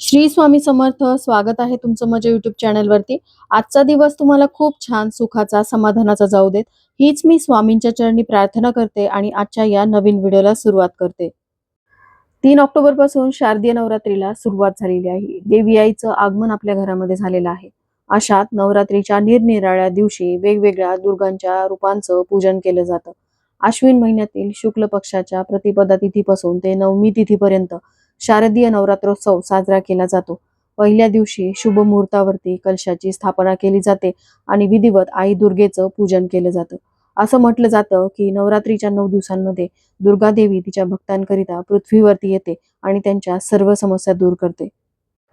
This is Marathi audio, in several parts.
श्री स्वामी समर्थ स्वागत आहे तुमचं माझ्या युट्यूब चॅनलवरती आजचा दिवस तुम्हाला खूप छान सुखाचा समाधानाचा जाऊ देत. हीच मी स्वामींच्या चरणी प्रार्थना करते आणि आजच्या या नवीन व्हिडिओला सुरुवात करते. तीन ऑक्टोबरपासून शारदीय नवरात्रीला सुरुवात झालेली आहे. देवी आईचं आगमन आपल्या घरामध्ये झालेलं आहे. अशात नवरात्रीच्या निरनिराळ्या दिवशी वेगवेगळ्या दुर्गांच्या रूपांचं पूजन केलं जातं. आश्विन महिन्यातील शुक्ल पक्षाच्या प्रतिपदा तिथीपासून ते नवमी तिथीपर्यंत शारदीय नवरात्रोत्सव साजरा केला जातो. पहिल्या दिवशी शुभ मुहूर्तावरती कलशाची स्थापना केली जाते आणि विधिवत आई दुर्गेचं पूजन केलं जातं. असं म्हटलं जातं की नवरात्रीच्या नऊ दिवसांमध्ये दुर्गा देवी तिच्या भक्तांकरिता पृथ्वीवरती येते आणि त्यांच्या सर्व समस्या दूर करते.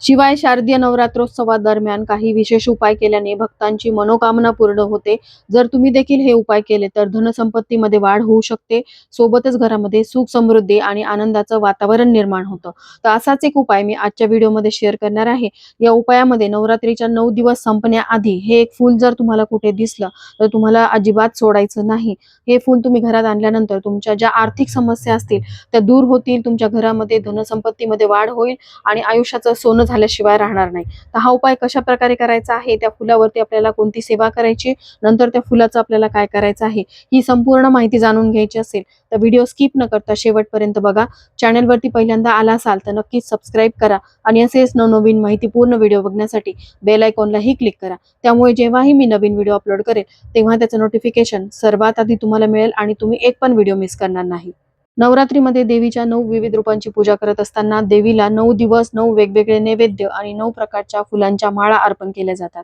शिवाय शारदीय नवरात्रोत्सवादरम्यान काही विशेष उपाय केल्याने भक्तांची मनोकामना पूर्ण होते. जर तुम्ही देखील हे उपाय केले तर धनसंपत्तीमध्ये वाढ होऊ शकते. सोबतच घरामध्ये सुख समृद्धी आणि आनंदाचं वातावरण निर्माण होतं. तर असाच एक उपाय मी आजच्या व्हिडिओमध्ये शेअर करणार आहे. या उपायामध्ये नवरात्रीच्या नऊ दिवस संपण्याआधी हे एक फूल जर तुम्हाला कुठे दिसलं तर तुम्हाला अजिबात सोडायचं नाही. हे फूल तुम्ही घरात आणल्यानंतर तुमच्या ज्या आर्थिक समस्या असतील त्या दूर होतील तुमच्या घरामध्ये धनसंपत्तीमध्ये वाढ होईल आणि आयुष्याचं सोनं झाल्याशिवाय राहणार नाही. तर हा उपाय कशा प्रकारे करायचा आहे? त्या फुलावरती आपल्याला कोणती सेवा करायची? नंतर त्या फुलाचं आपल्याला काय करायचं आहे? ही संपूर्ण माहिती जाणून घ्यायची असेल तर व्हिडिओ स्किप न करता शेवटपर्यंत बघा. चॅनलवरती पहिल्यांदा आला असाल तर नक्कीच सबस्क्राईब करा आणि असेच नवनवीन माहितीपूर्ण व्हिडिओ बघण्यासाठी बेल आयकॉनलाही क्लिक करा. त्यामुळे जेव्हाही मी नवीन व्हिडिओ अपलोड करेल तेव्हा त्याचं नोटिफिकेशन सर्वात आधी तुम्हाला मिळेल आणि तुम्ही एक पण व्हिडिओ मिस करणार नाही. नवरात्रीमध्ये देवीच्या नऊ विविध रूपांची पूजा करत असताना देवीला नऊ दिवस नऊ वेगवेगळे नैवेद्य आणि नऊ प्रकारच्या फुलांच्या माळा अर्पण केल्या जातात.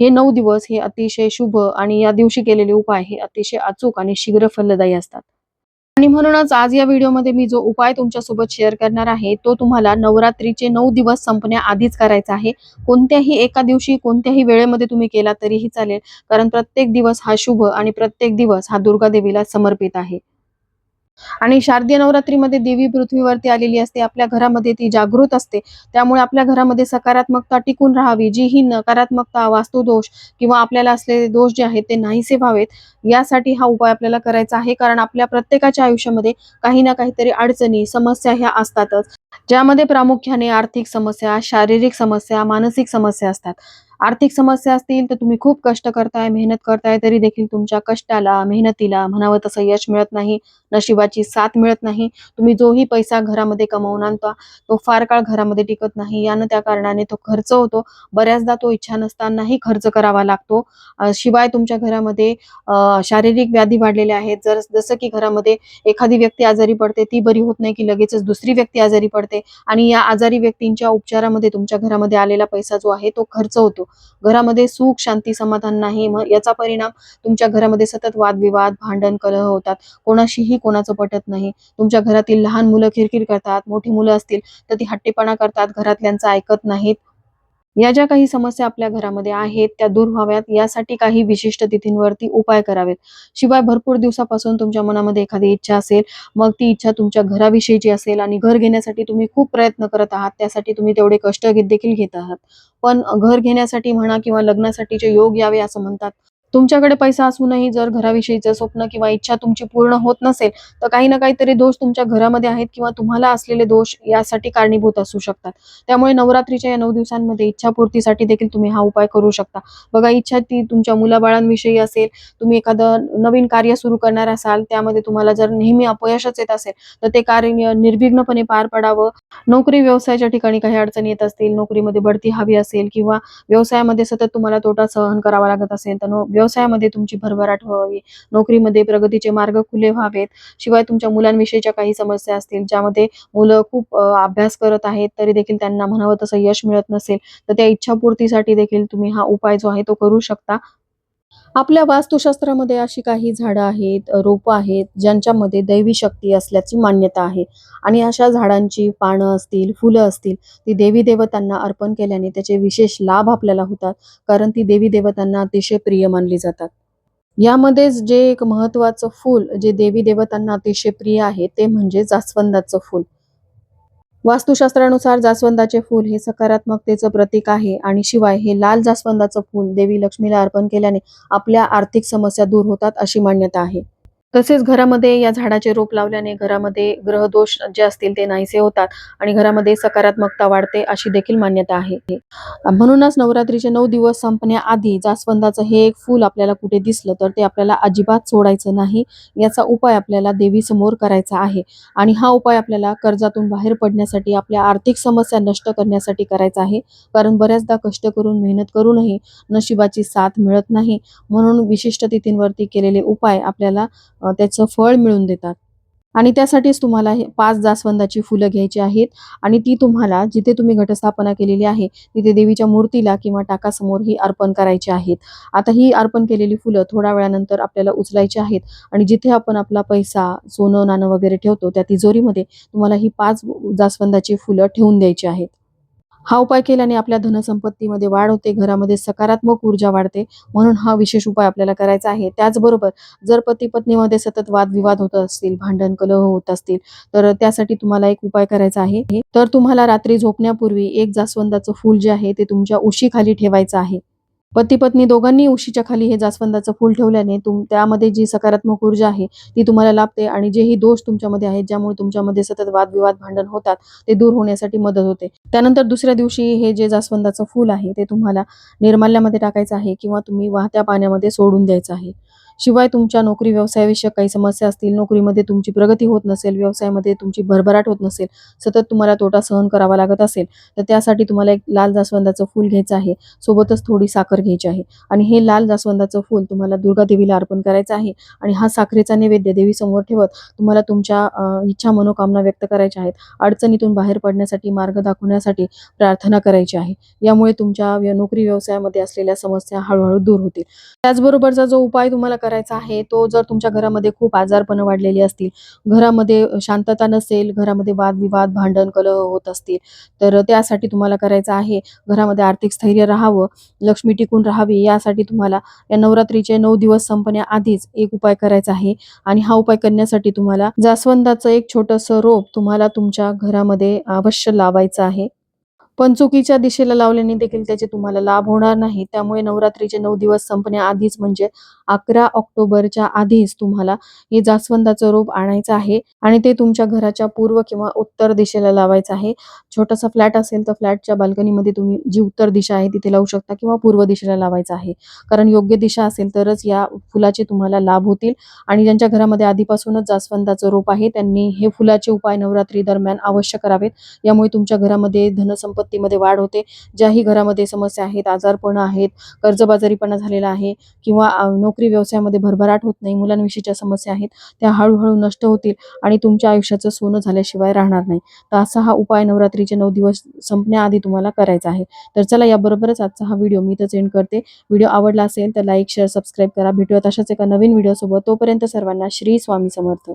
हे नऊ दिवस हे अतिशय शुभ आणि या दिवशी केलेले उपाय हे अतिशय अचूक आणि शीघ्र फलदायी असतात. आणि म्हणूनच आज या व्हिडिओमध्ये मी जो उपाय तुमच्यासोबत शेअर करणार आहे तो तुम्हाला नवरात्रीचे नऊ दिवस संपण्याआधीच करायचा आहे. कोणत्याही एका दिवशी कोणत्याही वेळेमध्ये तुम्ही केला तरीही चालेल कारण प्रत्येक दिवस हा शुभ आणि प्रत्येक दिवस हा दुर्गा देवीला समर्पित आहे. आणि शारदीय नवरात्रीमध्ये देवी पृथ्वीवरती आलेली असते आपल्या घरामध्ये ती जागृत असते. त्यामुळे आपल्या घरामध्ये सकारात्मकता टिकून राहावी जी ही नकारात्मकता वास्तुदोष किंवा आपल्याला असलेले दोष जे आहेत ते नाहीसे व्हावेत. यासाठी हा उपाय आपल्याला करायचा आहे कारण आपल्या प्रत्येकाच्या आयुष्यामध्ये काही ना काहीतरी अडचणी समस्या ह्या असतातच. ज्यामध्ये प्रामुख्याने आर्थिक समस्या शारीरिक समस्या मानसिक समस्या असतात. आर्थिक समस्या असतील तर तुम्ही खूप कष्ट करताय मेहनत करताय तरी देखील तुमच्या कष्टाला मेहनतीला म्हणावं तसं यश मिळत नाही नशिबाची साथ मिळत नाही. तुम्ही जोही पैसा घरामध्ये कमावून आणता तो फार काळ घरामध्ये टिकत नाही. यानं त्या कारणाने तो खर्च होतो. बऱ्याचदा तो इच्छा नसतानाही खर्च करावा लागतो. शिवाय तुमच्या घरामध्ये शारीरिक व्याधी वाढलेल्या आहेत. जर जसं की घरामध्ये एखादी व्यक्ती आजारी पडते ती बरी होत नाही की लगेचच दुसरी व्यक्ती आजारी पडते. आणि या आजारी व्यक्तींच्या उपचारामध्ये तुमच्या घरामध्ये आलेला पैसा जो आहे तो खर्च होतो. घरामध्ये सुख शांती समाधान नाही. मग याचा परिणाम तुमच्या घरामध्ये सतत वादविवाद भांडण कलह होतात. कोणाशीही कोणाचं पटत नाही. तुमच्या घरातील लहान मुलं किरकिर करतात मोठी मुलं असतील तर ती हट्टीपणा करतात घरातल्यांचं ऐकत नाहीत. या ज्या काही समस्या आपल्या घरामध्ये आहेत त्या दूर व्हाव्यात. यासाठी काही विशिष्ट तिथींवरती उपाय करावेत. शिवाय भरपूर दिवसापासून तुमच्या मनामध्ये एखादी इच्छा असेल मग ती इच्छा तुमच्या घराविषयीची असेल आणि घर घेण्यासाठी तुम्ही खूप प्रयत्न करत आहात त्यासाठी तुम्ही तेवढे कष्ट देखील घेत आहात. पण घर घेण्यासाठी म्हणा किंवा लग्नासाठीचे योग यावे असं म्हणतात तुमच्याकडे पैसा असूनही जर घराविषयीचं स्वप्न किंवा इच्छा तुमची पूर्ण होत नसेल तर काही ना काहीतरी दोष तुमच्या घरामध्ये आहेत किंवा तुम्हाला असलेले दोष यासाठी कारणीभूत असू शकतात. त्यामुळे नवरात्रीच्या या नऊ दिवसांमध्ये इच्छापूर्तीसाठी देखील तुम्ही हा उपाय करू शकता. बघा इच्छा ती तुमच्या मुलाबाळांविषयी असेल तुम्ही एखादं नवीन कार्य सुरू करणार असाल त्यामध्ये तुम्हाला जर नेहमी अपयशच येत असेल तर ते कार्य निर्विघ्नपणे पार पडावं. नोकरी व्यवसायाच्या ठिकाणी काही अडचणी येत असतील नोकरीमध्ये बढती हवी असेल किंवा व्यवसायामध्ये सतत तुम्हाला तोटा सहन करावा लागत असेल तर नो- व्यवसायामध्ये तुमची भरभराट व्हावी नोकरीमध्ये प्रगतीचे मार्ग खुले व्हावेत. शिवाय तुमच्या मुलांविषयीच्या काही समस्या असतील ज्यामध्ये मुलं खूप अभ्यास करत आहेत तरी देखील त्यांना म्हणावं तसं यश मिळत नसेल तर त्या इच्छापूर्तीसाठी देखील तुम्ही हा उपाय जो आहे तो करू शकता. आपल्या वास्तुशास्त्रामध्ये अशी काही झाडं आहेत रोपं आहेत ज्यांच्यामध्ये दैवी शक्ती असल्याची मान्यता आहे. आणि अशा झाडांची पानं असतील फुलं असतील ती देवी देवतांना अर्पण केल्याने त्याचे विशेष लाभ आपल्याला होतात. कारण ती देवी देवतांना अतिशय प्रिय मानली जातात. यामध्येच जे एक महत्वाचं फूल जे देवी देवतांना अतिशय प्रिय आहे ते म्हणजे जास्वंदाचं फूल. वास्तुशास्त्रानुसार जास्वंदाचे फूल हे सकारात्मकतेचं प्रतीक आहे आणि शिवाय हे लाल जास्वंदाचं फूल देवी लक्ष्मीला अर्पण केल्याने आपल्या आर्थिक समस्या दूर होतात अशी मान्यता आहे. तसेच घरामध्ये या झाडाचे रोप लावल्याने घरामध्ये ग्रहदोष जे असतील ते नाहीसे होतात आणि घरामध्ये सकारात्मकता वाढते अशी देखील मान्यता आहे. म्हणूनच नवरात्रीचे नऊ दिवस संपण्याआधी जास्वंदाचं हे एक फूल आपल्याला कुठे दिसलं तर ते आपल्याला अजिबात सोडायचं नाही याचा उपाय आपल्याला देवीसमोर करायचा आहे. आणि हा उपाय आपल्याला कर्जातून बाहेर पडण्यासाठी आपल्या आर्थिक समस्या नष्ट करण्यासाठी करायचा आहे. कारण बऱ्याचदा कष्ट करून मेहनत करूनही नशिबाची साथ मिळत नाही. म्हणून विशिष्ट तिथींवरती केलेले उपाय आपल्याला त्याचं फळ मिळून देतात. आणि त्यासाठीच तुम्हाला हे पाच जास्वंदाची फुलं घ्यायची आहेत आणि ती तुम्हाला जिथे तुम्ही घटस्थापना केलेली आहे तिथे देवीच्या मूर्तीला किंवा टाकासमोर ही अर्पण करायची आहेत. आता ही अर्पण केलेली फुलं थोड्या वेळानंतर आपल्याला उचलायची आहेत आणि जिथे आपण आपला पैसा सोनं नाणं वगैरे ठेवतो त्या तिजोरीमध्ये तुम्हाला ही पाच जास्वंदाची फुलं ठेवून द्यायची आहेत. हा उपाय केल्याने आपल्या धनसंपत्तीमध्ये वाढ होते घरामध्ये सकारात्मक ऊर्जा वाढते म्हणून हा विशेष उपाय आपल्याला करायचा आहे. त्याचबरोबर जर पती पत्नीमध्ये सतत वादविवाद होत असतील भांडण कलह होत असतील तर त्यासाठी तुम्हाला एक उपाय करायचा आहे. तर तुम्हाला रात्री झोपण्यापूर्वी एक जास्वंदाचं फूल जे आहे ते तुमच्या उशीखाली ठेवायचं आहे. पती पत्नी दोघांनी उशीच्या खाली हे जास्वंदाचं फूल ठेवल्याने तुम त्यामध्ये जी सकारात्मक ऊर्जा आहे ती तुम्हाला लाभते आणि जेही दोष तुमच्यामध्ये आहेत ज्यामुळे तुमच्यामध्ये सतत वादविवाद भांडण होतात ते दूर होण्यासाठी मदत होते. त्यानंतर दुसऱ्या दिवशी हे जे जास्वंदाचं फूल आहे ते तुम्हाला निर्माल्यामध्ये टाकायचं आहे किंवा तुम्ही वाहत्या पाण्यामध्ये सोडून द्यायचं आहे. शिवाय तुमच्या नोकरी व्यवसायाविषयक काही समस्या असतील नोकरीमध्ये तुमची प्रगती होत नसेल व्यवसायामध्ये तुमची भरभराट होत नसेल सतत तुम्हाला तोटा सहन करावा लागत असेल तर त्यासाठी तुम्हाला एक लाल जास्वंदाचं फूल घ्यायचं आहे सोबतच थोडी साखर घ्यायची आहे. आणि हे लाल जास्वंदाचं फूल तुम्हाला दुर्गा देवीला अर्पण करायचं आहे आणि हा साखरेचा नैवेद्य देवीसमोर ठेवत तुम्हाला तुमच्या इच्छा मनोकामना व्यक्त करायच्या आहेत. अडचणीतून बाहेर पडण्यासाठी मार्ग दाखवण्यासाठी प्रार्थना करायची आहे. यामुळे तुमच्या नोकरी व्यवसायामध्ये असलेल्या समस्या हळूहळू दूर होतील. त्याचबरोबरचा जो उपाय तुम्हाला करायचा आहे तो जर तुमच्या घरामध्ये खूप आजारपणं वाढलेली असतील घरामध्ये शांतता नसेल घरामध्ये वादविवाद भांडण कलह होत असतील तर त्यासाठी तुम्हाला करायचं आहे घरामध्ये आर्थिक स्थैर्य राहावं लक्ष्मी टिकून राहावी यासाठी तुम्हाला या नवरात्रीचे नऊ दिवस संपण्याआधीच एक उपाय करायचा आहे आणि हा उपाय करण्यासाठी तुम्हाला जास्वंदाचं एक छोटंसं रोप तुम्हाला तुमच्या घरामध्ये अवश्य लावायचं आहे. पण चुकीच्या दिशेला लावल्याने देखील त्याचे तुम्हाला लाभ होणार नाही त्यामुळे नवरात्रीचे नऊ दिवस संपण्याआधीच म्हणजे अकरा ऑक्टोबरच्या आधीच तुम्हाला हे जास्वंदाचं रोप आणायचं आहे आणि ते तुमच्या घराच्या पूर्व किंवा उत्तर दिशेला लावायचं आहे. छोटासा फ्लॅट असेल तर फ्लॅटच्या बाल्कनीमध्ये तुम्ही जी उत्तर दिशा आहे तिथे लावू शकता किंवा पूर्व दिशेला लावायचं आहे. कारण योग्य दिशा असेल तरच या फुलाचे तुम्हाला लाभ होतील आणि ज्यांच्या घरामध्ये आधीपासूनच जास्वंदाचं रोप आहे त्यांनी हे फुलाचे उपाय नवरात्री दरम्यान अवश्य करावेत. यामुळे तुमच्या घरामध्ये धनसंपत्तीमध्ये वाढ होते. ज्याही घरामध्ये समस्या आहेत आजारपण आहेत कर्जबाजारीपणा झालेला आहे किंवा अ, नोकरी व्यवसायामध्ये भरभराट होत नाही मुलांविषयीच्या समस्या आहेत त्या हळूहळू नष्ट होतील आणि तुमच्या आयुष्याचं सोनं झाल्याशिवाय राहणार नाही. तर असा हा उपाय नवरात्रीचे नऊ दिवस संपण्याआधी तुम्हाला करायचा आहे. तर चला याबरोबरच आजचा हा व्हिडिओ मी तर सेंड करते. व्हिडिओ आवडला असेल तर लाईक शेअर सबस्क्राईब करा. भेटूयात अशाच एका नवीन व्हिडिओसोबत. तोपर्यंत सर्वांना श्री स्वामी समर्थ.